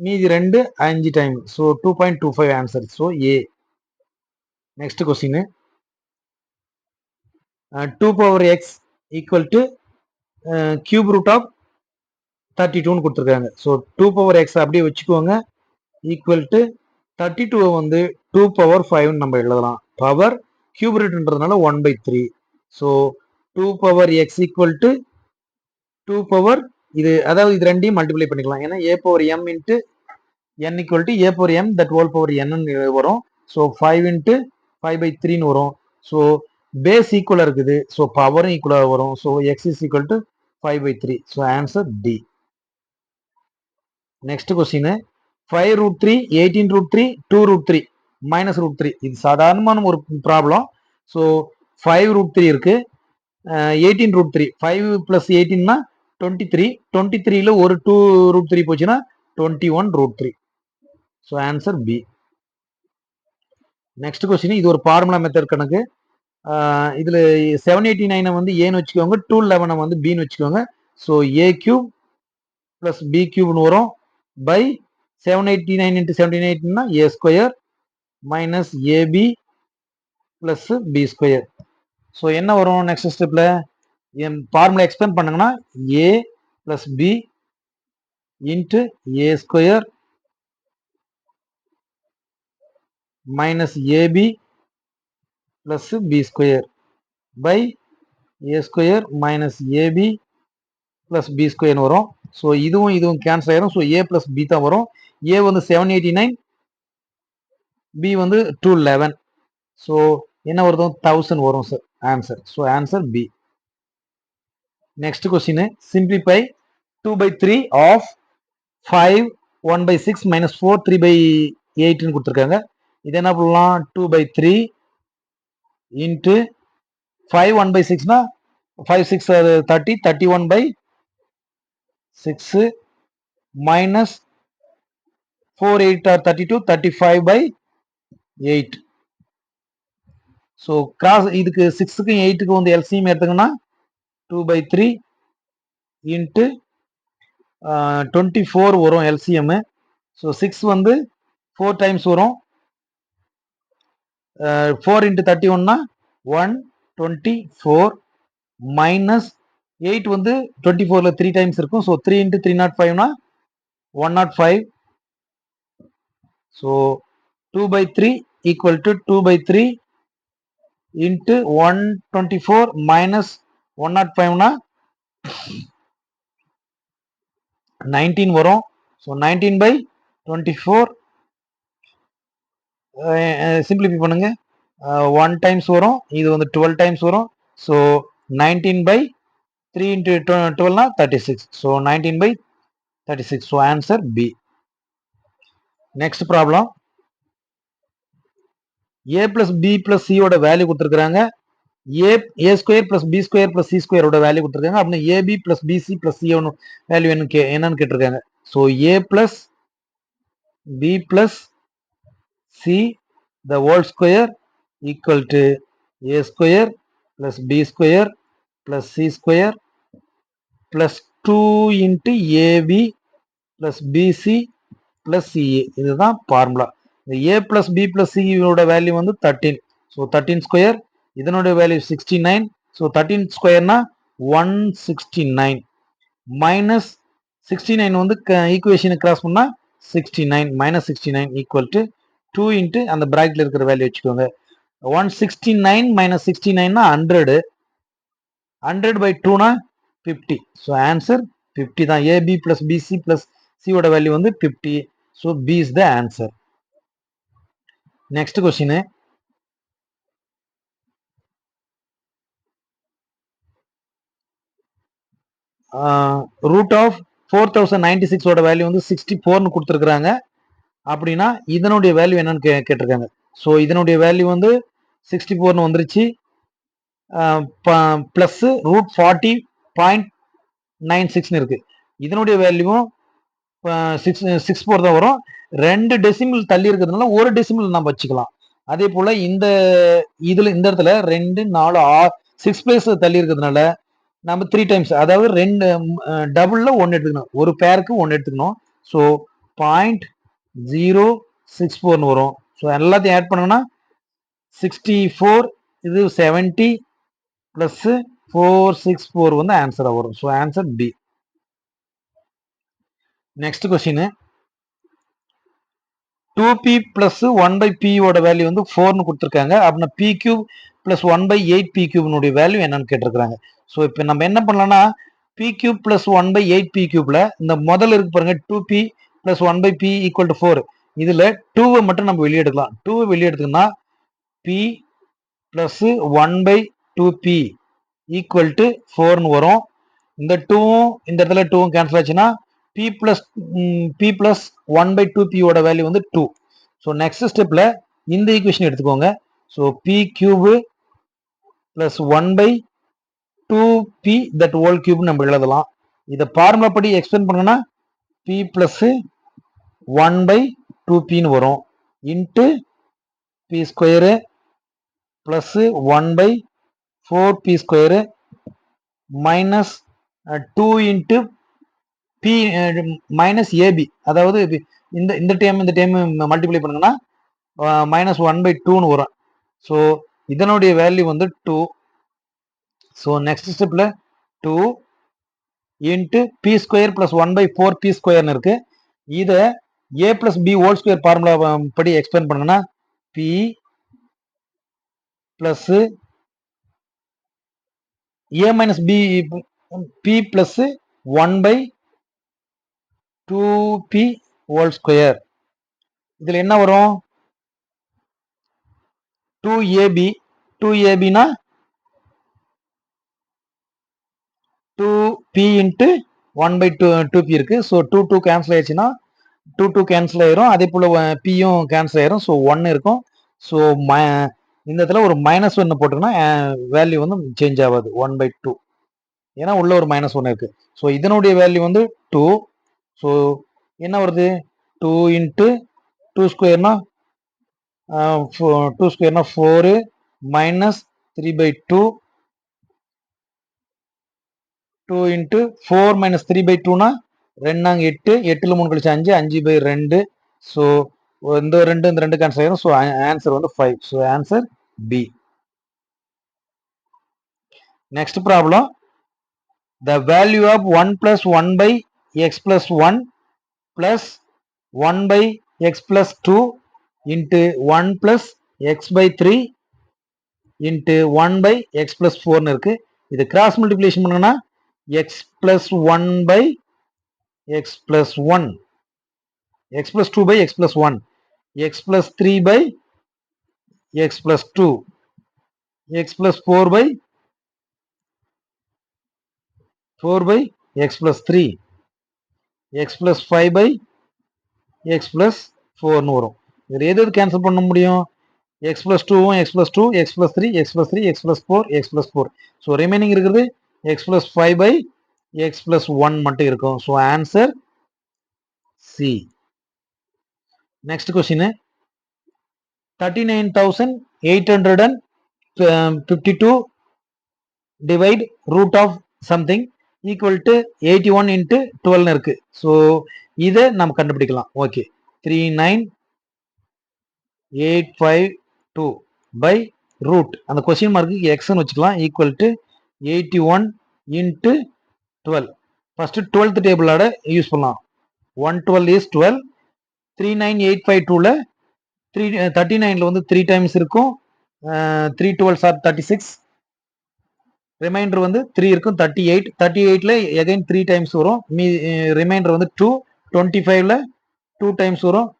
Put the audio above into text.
மீதி ரெண்டு அஞ்சு time so two point two five answer so A next question two power x equal to cube root of thirty டூன்னு கொடுத்துருக்காங்க. So two power X அப்படியே வச்சுக்கோங்க. Equal to thirty டூவை வந்து டூ பவர் ஃபைவ்னு நம்ம எழுதலாம். Power cube ரூட்ன்றதுனால one by three so two power x equal to two power இது அதாவது இது ரெண்டையும் மல்டிப்ளை பண்ணிக்கலாம். ஏன்னா a power m into n equal to a power m that whole power என்னன்னு வரும். So five into five by த்ரீன்னு வரும். ஸோ பேஸ் ஈக்குவலாக இருக்குது. ஸோ பவரும் ஈக்குவலாக வரும். So x is equal to five by three so answer D next question five root three eighteen root three two root three minus root three இது சாதாரணமான ஒரு problem so five root three இருக்குது eighteen root three five plus எயிட்டீன்னா twenty three twenty த்ரீல ஒரு two root three போச்சுன்னா twenty one root three so answer B next question இது ஒரு formula method கணக்கு. இதில் செவன் எயிட்டி நைனை வந்து ஏன்னு வச்சுக்கோங்க டூ லெவனை வந்து பின்னு வச்சுக்கோங்க. So a cube plus b கியூப்னு வரும். By seven eighty nine into seventy எயிட்னா a square minus ab plus b square so என்ன வரும் நெக்ஸ்ட் ஸ்டெப்பில் என் ஃபார்முலா எக்ஸ்பிளைன் பண்ணுங்கன்னா a plus b into a square minus ab plus b square by a square minus ab plus b ஸ்கொயர்னு வரும். So இதுவும் இதுவும் cancel ஆயிரும். ஸோ ஏ பிளஸ் பி தான் வரும். ஏ வந்து செவன் எயிட்டி நைன் பி வந்து டூ லெவன் ஸோ என்ன வருதும் தௌசண்ட் வரும் sir answer so answer B next question simplify two by three of five one by six minus four three by எயிட்னு கொடுத்துருக்காங்க. இது என்ன பண்ணலாம்? Two by three into five one by சிக்ஸ்னா five six thirty thirty one by six minus four eight or thirty two thirty five by eight so cross இதுக்கு சிக்ஸுக்கும் எயிட்டுக்கும் வந்து LCM எடுத்துங்கன்னா two by three into twenty four வரும் LCM so six வந்து four times வரும். Four into thirty ஒன்னா one twenty four minus eight வந்து twenty ஃபோரில் three times இருக்கும். So three into three nought ஃபைவ்னா one nought five so two by three equal to two by three into one twenty four minus one nought ஃபைவ்னா nineteen வரும். So nineteen by twenty four simplify பண்ணுங்க. One times வரும். இது வந்து twelve times வரும். So nineteen by three into டுவெல்னா thirty six so nineteen by thirty six so answer B next problem a plus b plus சியோட value கொடுத்துருக்குறாங்க. A a square plus b square plus c ஸ்கொயரோட value கொடுத்துருக்காங்க. அப்படின்னு ab plus bc plus c value என்ன கே என்னன்னு கேட்டிருக்காங்க. So a plus b plus c the whole square equal to a square plus b square plus c square plus two into ab plus bc plus ca இதுதான் formula இந்த ஏ plus B plus சியோட value வந்து thirteen so thirteen square இதனுடைய value sixty nine so thirteen ஸ்கொயர்னா one sixty nine minus sixty nine வந்து ஈக்குவேஷனை cross பண்ணால் sixty nine minus sixty nine equal to two into அந்த ப்ராக்கெட்டில் இருக்கிற வேல்யூ வச்சுக்கோங்க. One sixty nine minus sixty நைன்னா hundred hundred by டூனா fifty so answer fifty தான். AB plus PC plus சியோட வேல்யூ வந்து fifty so B is the answer next question root of four thousand ninety சிக்ஸோட value வந்து sixty ஃபோர்னு கொடுத்துருக்குறாங்க. அப்படின்னா இதனுடைய value என்னன்னு கே கேட்டிருக்காங்க. ஸோ இதனுடைய வேல்யூ வந்து சிக்ஸ்டி ஃபோர்னு வந்துருச்சு. Plus root forty point nine சிக்ஸ்னு இருக்குது இதனுடைய வேல்யூவும் சிக்ஸ் சிக்ஸ் ஃபோர் தான் வரும். ரெண்டு டெசிமல் தள்ளி இருக்கிறதுனால ஒரு டெசிமல் நம்ம வச்சுக்கலாம். அதே போல் இந்த இதில் இந்த இடத்துல ரெண்டு நாலு ஆ சிக்ஸ் பிளேஸ் தள்ளி இருக்கிறதுனால நம்ம த்ரீ டைம்ஸ் அதாவது ரெண்டு டபுளில் ஒன்று எடுத்துக்கணும். ஒரு பேருக்கு ஒன்று எடுத்துக்கணும். ஸோ பாயிண்ட் ஜீரோ சிக்ஸ் ஃபோர்னு வரும். ஸோ எல்லாத்தையும் ஆட் பண்ணோம்னா சிக்ஸ்டி ஃபோர் இது seventy plus four six four வந்து ஆன்சராக வரும். So answer B next question two b plus one by பியோட வேல்யூ வந்து ஃபோர்னு கொடுத்துருக்காங்க. அப்படின்னா b cube plus one by eight b கியூப்னுடைய value என்னன்னு கேட்டிருக்கிறாங்க. ஸோ இப்போ நம்ம என்ன பண்ணலாம்னா b cube plus one by eight b கியூப்ல இந்த முதல்ல இருக்கு பாருங்க two b plus one by b equal to four இதுல டூவை மட்டும் நம்ம வெளியே எடுக்கலாம். டூவை வெளியே எடுத்துக்கோன்னா b plus one by two b equal to ஃபோர்னு வரும். இந்த டூவும் இந்த இடத்துல டூவும் கேன்சல் ஆச்சுன்னா b plus b plus one by two பியோட வேல்யூ வந்து டூ ஸோ நெக்ஸ்ட் ஸ்டெப்ல இந்த ஈக்குவேஷன் எடுத்துக்கோங்க. So b cube plus one by two b that whole cube நம்ம எழுதலாம். இதை ஃபார்முலா படி எக்ஸ்பிளைன் பண்ணோன்னா b plus one by two பின்னு வரும். Into b square plus one by four b square minus two into b minus ab அதாவது இந்த இந்த time இந்த டைம் மல்டிப்ளை பண்ணுங்கன்னா மைனஸ் ஒன் பை டூன்னு வரும். ஸோ இதனுடைய வேல்யூ வந்து டூ ஸோ நெக்ஸ்ட் ஸ்டெப்பில் two into b square plus one by four b ஸ்கொயர்னு இருக்கு. இதை a plus b whole square formula படி எக்ஸ்பிளைன் பண்ணுங்கன்னா b plus a minus b b plus one by two b whole square இதில் என்ன வரும்? Two AB two ஏபினா two b into one by two two b இருக்கு. So two two cancel ஆயிடுச்சுன்னா two two cancel ஆயிரும். அதே போல் பியும் uh, cancel ஆயிரும். ஸோ ஒன் இருக்கும். ஸோ ம இந்த இடத்துல ஒரு மைனஸ் ஒன்று போட்டோம்னா uh, வேல்யூ வந்து சேஞ்ச் ஆகாது. ஒன் பை டூ ஏன்னா உள்ள ஒரு மைனஸ் ஒன்று இருக்கு. ஸோ இதனுடைய வேல்யூ வந்து டூ ஸோ என்ன வருது? டூ இன்ட்டு டூ ஸ்கொயர்னா two ஸ்கொயர்னா four minus three by two two into four minus three by டூனா ரெண்டாங்க எட்டு எட்டுல மூணு கழிச்சு அஞ்சு அஞ்சு பை ரெண்டு. ஸோ இந்த ரெண்டு இந்த ரெண்டு கேன்சல் ஆயிரும். ஸோ ஆன்சர் வந்து five so answer B next problem the value of one plus one by x plus one plus one by x plus two into one plus x by three into one by x plus ஃபோர்னு இருக்குது இது cross multiplication பண்ணனா x plus one by x plus one x plus two by x plus one x plus three by x plus two x plus four by four by x plus three x plus five by x plus ஃபோர்னு வரும் இதில் எது எது cancel பண்ண முடியும் x plus டூவும் x plus two x plus three x plus three x plus four x plus four so remaining இருக்கிறது x plus five by x plus one மட்டும் இருக்கும். So answer C next question thirty nine thousand eight hundred and fifty two divide root of something equal to eighty one into டுவெல்னு இருக்கு. So இதை நம்ம கண்டுபிடிக்கலாம். Okay three nine eight five two by root அந்த question mark எக்ஸ்னு வச்சுக்கலாம். Equal to eighty one into twelve first twelfth டேபிளோட use பண்ணலாம். One twelve is twelve three nine eight five டூவில் three thirty நைனில் வந்து த்ரீ டைம்ஸ் இருக்கும். Three twelve sir thirty six remainder வந்து three இருக்கும். தேர்ட்டி எயிட் தேர்ட்டி எயிட்டில் again three times வரும். Me remainder வந்து டூ டுவெண்ட்டி ஃபைவ்ல டூ டைம்ஸ் வரும்.